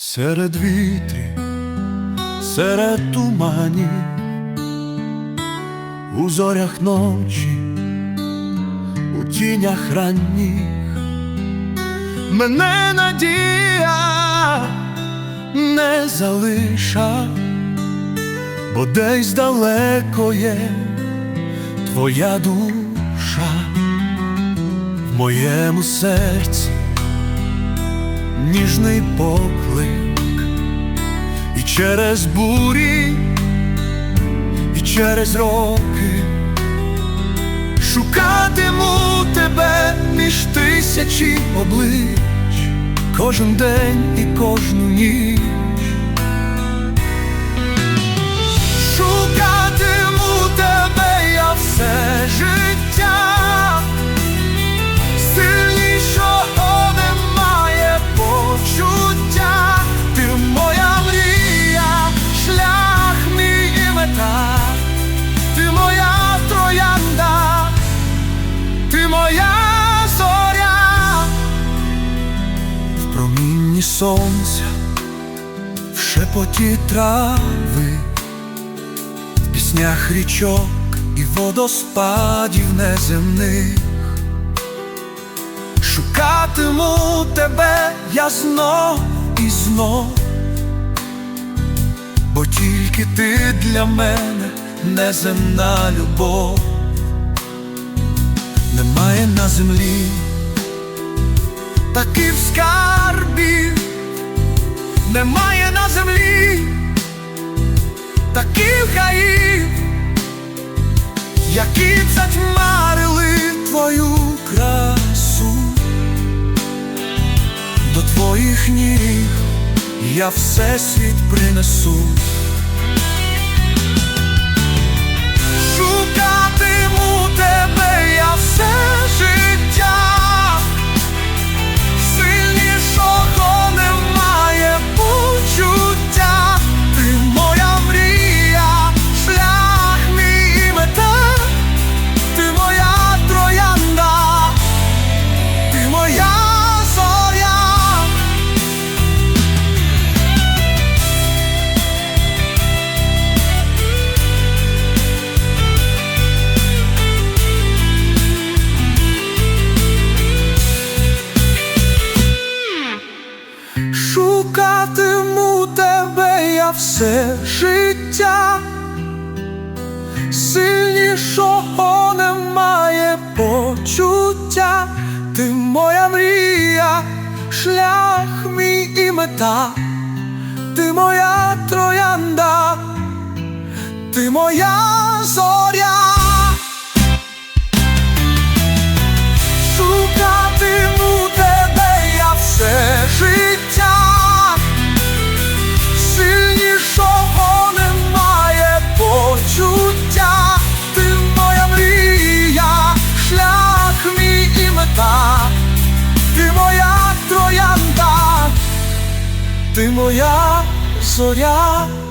серед вітрів, серед туманів, у зорях ночі, у тінях ранніх, мене надія не залиша, бо десь далеко є твоя душа. В моєму серці ніжний поклик і через бурі, і через роки шукатиму тебе між тисячі облич кожен день і кожну ніч. Сонця, в шепоті трави в піснях річок і водоспадів неземних. Шукатиму тебе я знов і знов, бо тільки ти для мене неземна любов, немає на землі таких скарбів, немає на землі таких гаїв, які затьмарили твою красу, до твоїх ніг я все світ принесу. Все життя, сильнішого немає почуття, ти моя мрія, шлях мій і мета, ти моя троянда, ти моя зоря. Ти моя зоря.